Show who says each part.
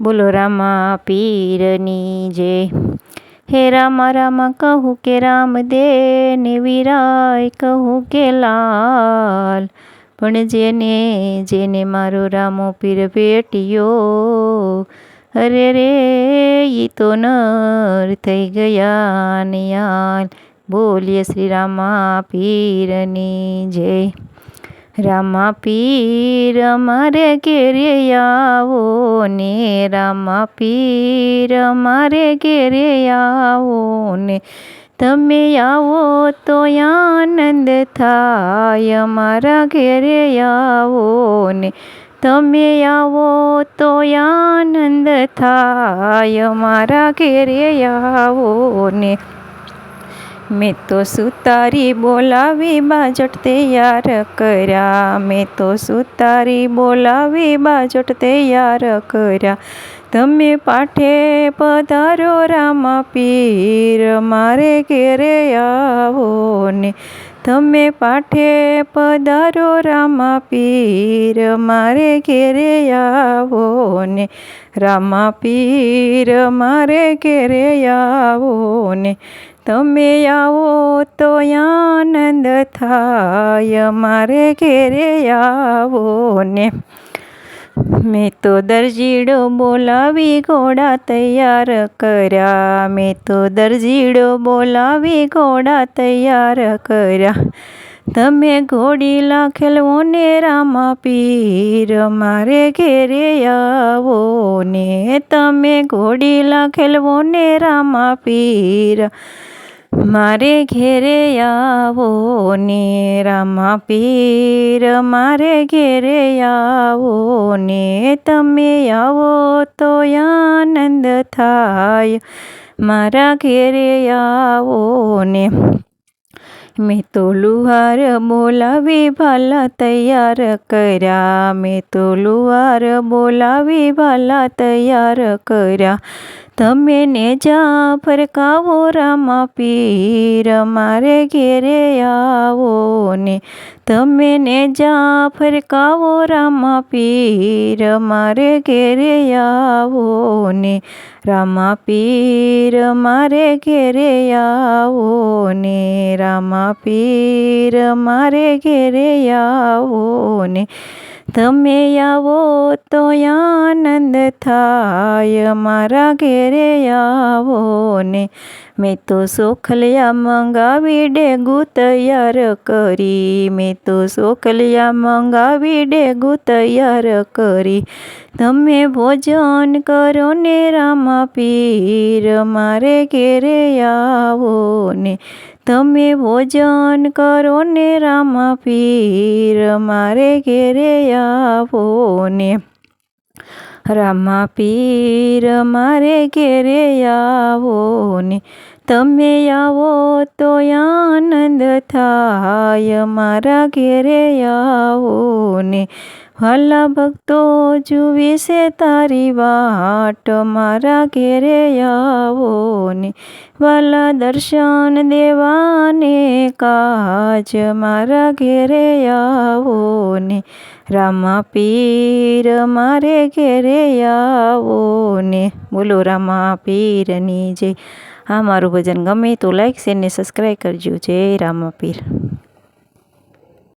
Speaker 1: બોલો રામા પીરની જય હે રામા રામા કહું કે રામ દે ને વીરાય કહું કે લાલ. પણ જેને જેને મારો રામો પીર ભેટ્યો અરે રે, ઈ તો નર થઈ ગયા ને યાલ બોલીએ શ્રી રામા પીરની જય રામા પીર મારે ઘેરે આવો ને, રામા પીર મારે ઘેરે આવો ને. તમે આવો તો આનંદ થાય મારા ઘેરે આવો ને. તમે આવો તો આનંદ થાય મારા ઘેરે આવો ને. મેં તો સુતારી બોલાવી બાજટ તૈયાર કર્યા મેં તો સુતારી બોલાવી બાજટ તૈયાર કર્યા તમે પાઠે પધારો રામા પીર મારે ઘેરે આવો ને તમે પાઠે પધારો રામા પીર મારે ઘેરે આવો ને રામા પીર મારે ઘેરે આવો ને તમે આવો તો આનંદ થાય, મારે ઘેરે આવો ને. મેં તો દરજીડો બોલાવી ઘોડા તૈયાર કર્યા. મેં તો દરજીડો બોલાવી ઘોડા તૈયાર કર્યા. તમે ઘોડી લાખેલવો ને રામ પીર, મારે ઘેરે આવો ને તમે ઘોડી લાખેલવો ને રામ પીર, મારે ઘેરે આવો ને રામ પીર, મારે ઘેરે આવો ને તમે આવો તો આનંદ થાય. મારા ઘેરે આવો ને મેં તો લુહાર બોલાવી ભાલા તૈયાર કર્યા મેં તો લુહાર બોલાવી ભાલા તૈયાર કર્યા તમે ને જા ફરકાવો રામા પીર, મારે ઘેરે આવો ને. તમે ને જા ફરકાવો રામા પીર, મારે ઘેરે આવો ને. રામા પીર, મારે ઘેરે આવો ને. રામા પીર, મારે ઘેરે આવો ને. તમે આવો તો આનંદ થાય, મારા ઘેરે આવો ને. મેં તો સોખલિયા મંગાવી ડેગુ તૈયાર કરી. મેં તો સોખલિયા મંગાવી ડેગુ તૈયાર કરી. તમે ભોજન કરો ને રામા પીર મારે ઘેરે આવો ને. તમે ભોજન કરો ને રામા પીર, મારે ઘેરે આવો ને. રામા પીર, મારે ઘેરે આવો ને. તમે આવો તો આનંદ થાય, મારા ઘેરે આવો ને. વાલા ભક્તો જુએ છે તારી વાટ મારા ઘેરે આવો ને વાલા દર્શન દેવાને કાજ મારા ઘેરે આવો ને રામા પીર મારે ઘેરે આવો ને બોલો રામા પીરની જય આ મારું ભજન ગમે તો લાઈક શેર ને સબસ્ક્રાઈબ કરજો જય રામા પીર